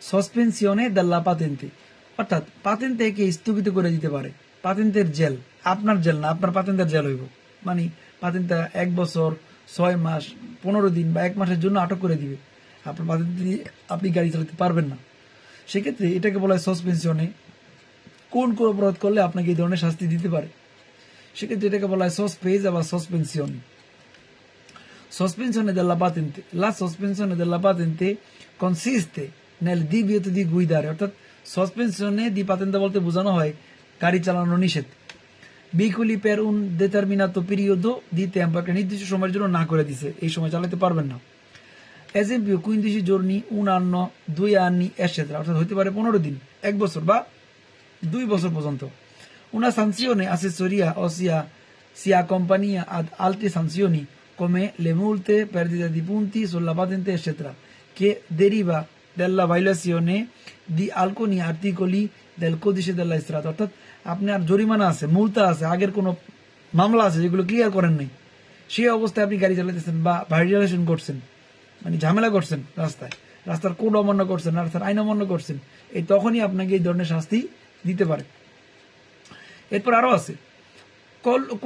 সসপেনশনে দাল্লা পাতেন্তে অর্থাৎ পাতেন্তেকে স্থগিত করে দিতে পারে। পাতেন্তের জেল আপনার জেল না, আপনার পাতেন্তের জেল হইব। মানে পাতেন্তা এক বছর, ছয় মাস, পনেরো দিন বা এক মাসের জন্য আটক করে দিবে। আপনার পাতেন্ট আপনি গাড়ি চালাতে পারবেন না। সেক্ষেত্রে এটাকে বলা হয় সসপেনশনে কোন কোন অপরাধ করলে আপনাকে এই ধরনের শাস্তি দিতে পারে? সেক্ষেত্রে এটাকে বলা হয় সসপেজ আবার suspension Sospensione della patente. La sospensione della patente consiste নাহলে দ্বিবীয় দি গুইদার অর্থাৎ সসপেনশনে দি পাতেন্দা বলতে বোঝানো হয়, গাড়ি চালানো নিষেধ। বিকুলি পের উন ডেটারমিনাত পিরিয়ড দি টেম্পারকে নির্দিষ্ট সময়ের জন্য না করে দিছে। এই সময় চালাতে পারবেন না। এজ এম পিও কুইন দিশি উন আন্ন দুই আননি এসেদ্রা অর্থাৎ হতে পারে পনেরো দিন, এক বছর বা দুই বছর পর্যন্ত। উনা সানসিওনে আছে সরিয়া অসিয়া সিয়া কোম্পানিয়া আদ সানসিওনি কমে লেমুলতে পেরদিতা দিপুন্তি সোল্লা পাতেন্তে কে দেরি বা dalla violazione di alcuni articoli del codice della strada অর্থাৎ আপনার জরিমানা আছে মুলতা আছে আগের কোনো মামলা আছে যেগুলো ক্লিয়ার করেন নাই। সেই অবস্থায় আপনি গাড়ি চালাতেছেন বা ভাইলেশন করছেন মানে ঝামেলা করছেন রাস্তায়। রাস্তার কোড অমান্য করছেন রাস্তার আইন অমান্য করছেন এই তখনই আপনাকে এই ধরনের শাস্তি দিতে পারে। এরপর আরও আছে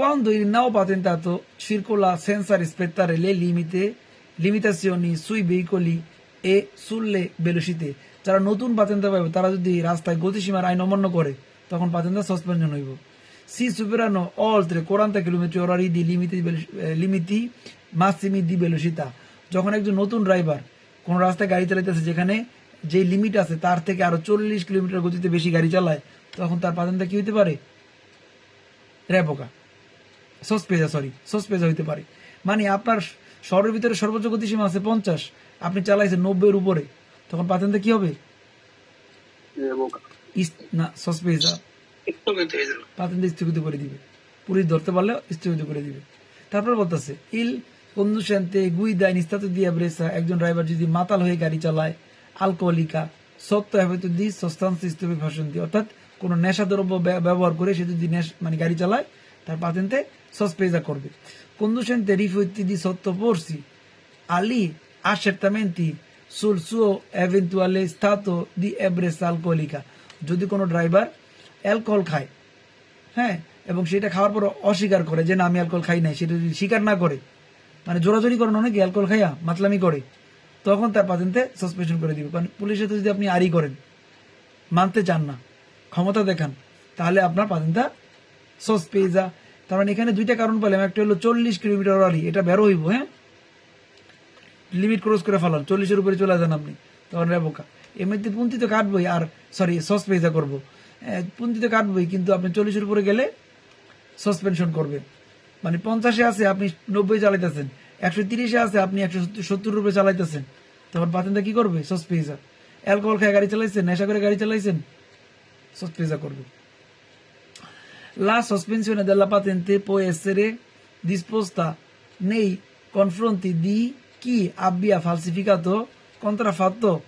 quando il nuovo patentato circola senza rispettare le limite, limitazioni sui veicoli e sulle বেলুসিতে যারা নতুন পাতেন্তা পাবে তারা যদি রাস্তায় গতিসীমার আইন অমান্য করে তখন পাতেন্তা সাসপেনশন হইব। সি superano oltre 40 km orari di eh, limiti massimi di velocità যখন একজন নতুন ড্রাইভার কোন রাস্তায় গাড়ি চালাইতেছে যেখানে যে লিমিট আছে তার থেকে আরও চল্লিশ কিলোমিটার গতিতে বেশি গাড়ি চালায় তখন তার পাতেন্তা কি হইতে পারে? রেপোকা সসপেজা সরি সসপেজা হইতে পারে। মানে আপনার শহরের ভিতরে সর্বোচ্চ গতিসীমা আছে পঞ্চাশ আপনি চালাইছেন নব্বইয়ের উপরে। তখন পাতেন্তে কি হবে? না সসপেজা স্থগিত করে দিবে। পুলিশ ধরতে পারলে স্থগিত করে দিবে। তারপর বলতেছে ইল কন্দুশান্তে গুইদা নিস্তাত দিয়া ব্রেসা একজন ড্রাইভার যদি মাতাল হয়ে গাড়ি চালায় আলকোহলিকা সত্য হয়তো দি সস্তান সিস্টেমে ভাষন্তি অর্থাৎ কোনো নেশাদ্রব্য ব্য- ব্যবহার করে সে যদি নেশ- মানে গাড়ি চালায় তার পাতেন্তে সসপেজা করবে। Conducente rifiuti di sottoporsi agli accertamenti sul suo eventuale stato di ebbrezza alcolica. যদি কোনো ড্রাইভার অ্যালকোহল খায় হ্যাঁ এবং সেটা খাওয়ার পর অস্বীকার করে যে না, আমি অ্যালকোহল খাই নাই, সেটা যদি স্বীকার না করে মানে জোরাজোরি করেন অনেকে অ্যালকোহল খাইয়া মাতলামি করে, তখন তার পাতেন্তে সাসপেনশন করে দিবে। কারণ পুলিশের সাথে যদি আপনি আড়ি করেন, মানতে চান না, ক্ষমতা দেখান, তাহলে আপনার পাতেন্তা সসপেজা তার মানে এখানে দুইটা কারণ পেলাম। একটা হলো চল্লিশ কিলোমিটার আড়ি এটা বেরো হইব হ্যাঁ? লিমিট ক্রস করে ফেলান চল্লিশের উপরে চলে যান আপনি। তখন রেবোকা এমনিতে পুন্তি তো কাটবই আর সরি সসপেজা করব। আহ, পুন্তি তো কাটবই কিন্তু আপনি চল্লিশের উপরে গেলে সাসপেনশন করবে। মানে পঞ্চাশে আছে আপনি নব্বই চালাইতেছেন। একশো তিরিশে আছে আপনি একশো সত্তর রুপে চালাইতেছেন। তখন পাতেনটা কি করবে? সস সসপেজা অ্যালকোহল খেয়ে গাড়ি চালাইছেন? নেশা করে গাড়ি চালাইছেন? সস সসপেজা করবে। La sospensione della patente può essere disposta nei confronti di chi abbia falsificato, contraffatto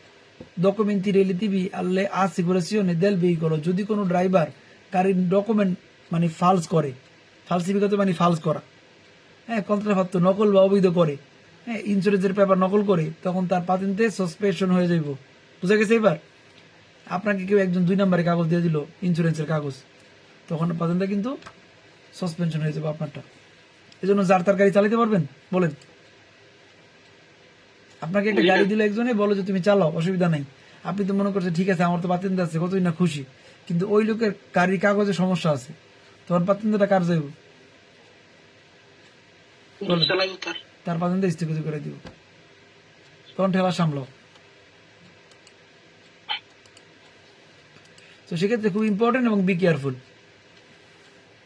documenti relativi alle assicurazioni del veicolo যদি কোনো ড্রাইভার গাড়ির ডকুমেন্ট মানে ফালস করে ফালসিফিকাত মানে ফালস করা হ্যাঁ কন্ট্রাফাত্ত নকল বা অবৈধ করে হ্যাঁ ইন্স্যুরেন্সের পেপার নকল করে তখন তার পাতেন্টে সাসপেনশন হয়ে যাইব। বুঝা গেছে এবার? আপনাকে কেউ একজন দুই নম্বরের কাগজ দিয়ে দিল ইন্স্যুরেন্সের কাগজ। তখন পাতেন্টটা কিন্তু সাসপেনশন হয়ে যাবে আপনারটা। এই জন্য যার তার গাড়ি চালাতে পারবেন, বলেন। আপনাকে একটা গাড়ি দিল একজনে, বলো যে তুমি চালাও, অসুবিধা নাই। আপনি তো মনে করছেন, ঠিক আছে, আমার তো পাতেন্ট আছে, কতই না খুশি। কিন্তু ওই লোকের গাড়ির কাগজে সমস্যা আছে। তখন পাতেন্টটা কার যাইব তার পাতেন্ট স্থগিত করে দিব। তখন ঠেলা সামলাও। তো সেক্ষেত্রে খুব ইম্পর্টেন্ট এবং বি কেয়ারফুল